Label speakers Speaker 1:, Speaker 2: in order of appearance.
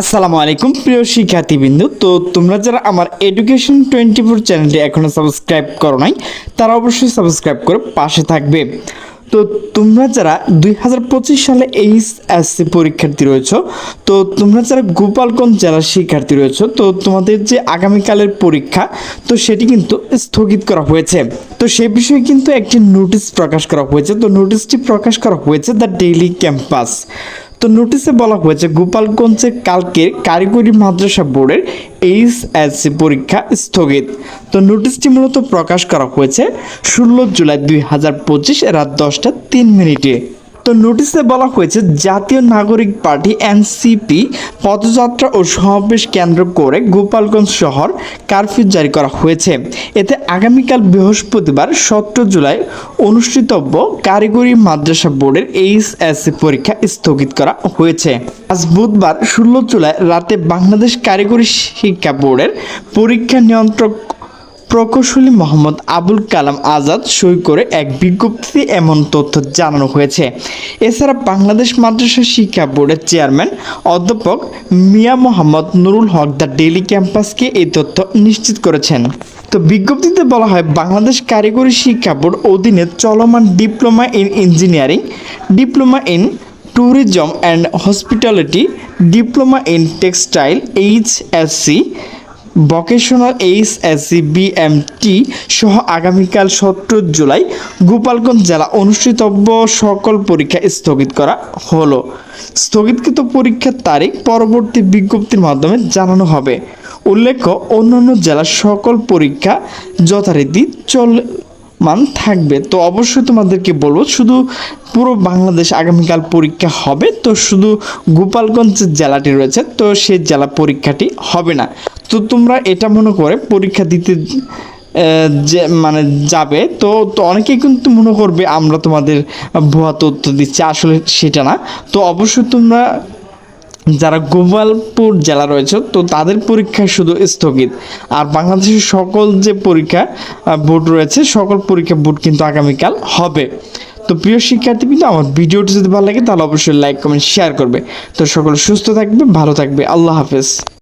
Speaker 1: আসসালামু আলাইকুম, প্রিয় শিক্ষার্থীবৃন্দ। তো তোমরা যারা আমার এডুকেশন টোয়েন্টি ফোর চ্যানেলটি এখনও সাবস্ক্রাইব করো নাই, তারা অবশ্যই সাবস্ক্রাইব করে পাশে থাকবে। তো তোমরা যারা দুই হাজার পঁচিশ সালে এইচ এসসি পরীক্ষার্থী রয়েছ, তো তোমরা যারা গোপালগঞ্জ জেলার শিক্ষার্থী রয়েছ, তো তোমাদের যে আগামীকালের পরীক্ষা, তো সেটি কিন্তু স্থগিত করা হয়েছে। তো সে বিষয়ে কিন্তু একটি নোটিশ প্রকাশ করা হয়েছে। তো নোটিশটি প্রকাশ করা হয়েছে দ্য ডেইলি ক্যাম্পাস। তো নোটিশে বলা হয়েছে, গোপালগঞ্জে কালকের কারিগরি মাদ্রাসা বোর্ডের এইচ এইচএসসি পরীক্ষা স্থগিত। তো নোটিশটি মূলত প্রকাশ করা হয়েছে ষোলো জুলাই দুই হাজার পঁচিশ রাত দশটা তিন মিনিটে। তো নোটিশে বলা হয়েছে, জাতীয় নাগরিক পার্টি এনসিপি পদযাত্রা ও সমাবেশ কেন্দ্র করে গোপালগঞ্জ শহর কারফিউ জারি করা হয়েছে। এতে আগামীকাল বৃহস্পতিবার সতেরো জুলাই অনুষ্ঠিতব্য কারিগরি মাদ্রাসা বোর্ডের এইচএসসি পরীক্ষা স্থগিত করা হয়েছে। আজ বুধবার ষোলো জুলাই রাতে বাংলাদেশ কারিগরি শিক্ষা বোর্ডের পরীক্ষা নিয়ন্ত্রক প্রকৌশলী মোহাম্মদ আবুল কালাম আজাদ সই করে এক বিজ্ঞপ্তিতে এমন তথ্য জানানো হয়েছে। এছাড়া বাংলাদেশ মাদ্রাসা শিক্ষা বোর্ডের চেয়ারম্যান অধ্যাপক মিয়া মোহাম্মদ নুরুল হক দ্য ডেইলি ক্যাম্পাসকে এই তথ্য নিশ্চিত করেছেন। তো বিজ্ঞপ্তিতে বলা হয়, বাংলাদেশ কারিগরি শিক্ষা বোর্ড অধীনে চলমান diploma in engineering, diploma in tourism and hospitality, diploma in textile HSC vocational C BMT সহ আগামীকাল সতেরো জুলাই গোপালগঞ্জ জেলা অনুষ্ঠিতব্য সকল পরীক্ষা স্থগিত করা হলো। স্থগিতকৃত পরীক্ষার তারিখ পরবর্তী বিজ্ঞপ্তির মাধ্যমে জানানো হবে। উল্লেখ্য, অন্যান্য জেলার সকল পরীক্ষা যথারীতি চল মান থাকবে, তো অবশ্যই তোমাদেরকে বলব শুধু পুরো বাংলাদেশ আগামীকাল পরীক্ষা হবে, তো শুধু গোপালগঞ্জ জেলাটি রয়েছে, তো সেই জেলা পরীক্ষাটি হবে না। তো তোমরা এটা মনে করে পরীক্ষা দিতে যে মানে যাবে, তো তো অনেকেই কিন্তু মনে করবে আমরা তোমাদের ভুয়া তথ্য দিচ্ছি, আসলে সেটা না। তো অবশ্যই তোমরা যারা গোপালপুর জেলা রয়েছে, তো তাদের পরীক্ষা শুধু স্থগিত। আর বাংলাদেশের সকল যে পরীক্ষা বোর্ড রয়েছে, সকল পরীক্ষা বোর্ড কিন্তু আগামীকাল হবে। তো প্রিয় শিক্ষার্থী কিন্তু আমার ভিডিওটি যদি ভালো লাগে, তাহলে অবশ্যই লাইক কমেন্ট শেয়ার করবে। তো সকল সুস্থ থাকবে ভালো থাকবে। আল্লাহ হাফেজ।